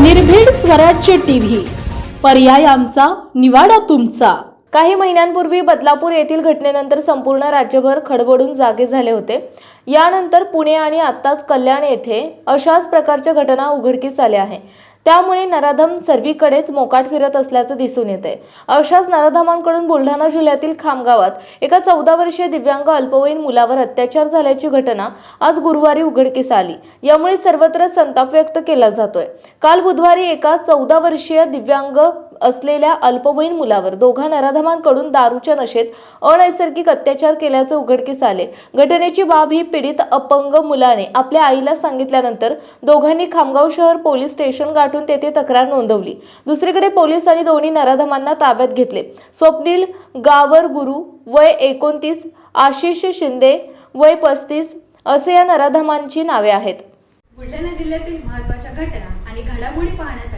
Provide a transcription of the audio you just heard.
निर्भीड स्वराज्य टीव्ही. पर्याय आमचा निवाडा तुमचा. काही महिन्यांपूर्वी बदलापूर येथील घटनेनंतर संपूर्ण राज्यभर खडबडून जागे झाले होते. यानंतर पुणे आणि आत्ताच कल्याण येथे अशाच प्रकारच्या घटना उघडकीस आल्या आहे. त्यामुळे नराधम सर्वीकडेच मोकाट फिरत असल्याचं दिसून येते अशाच नराधमांकडून बुलढाणा जिल्ह्यातील खामगावात एका चौदा वर्षीय दिव्यांग अल्पवयीन मुलावर अत्याचार झाल्याची घटना आज गुरुवारी उघडकीस आली. यामुळे सर्वत्र संताप व्यक्त केला जातोय. काल बुधवारी एका चौदा वर्षीय दिव्यांग असलेल्या अल्पवयीन मुलावर दोघा नराधमांकडून दारूच्या नशेत अनैसर्गिक अत्याचार केल्याचं उघडकीस आले. घटनेची बाब ही पीडित अपंग मुलाने आपल्या आईला सांगितल्यानंतर दोघांनी खामगाव शहर पोलीस स्टेशन गाठून तेथे तक्रार नोंदवली. दुसरीकडे पोलिसांनी दोन्ही नराधमांना ताब्यात घेतले. स्वप्नील गावर गुरु वय एकोणतीस आशिष शिंदे वय पस्तीस असे या नराधमांची नावे आहेत. बुलढाणा जिल्ह्यातील महत्त्वाच्या घटना आणि घडामोडी पाहण्यासाठी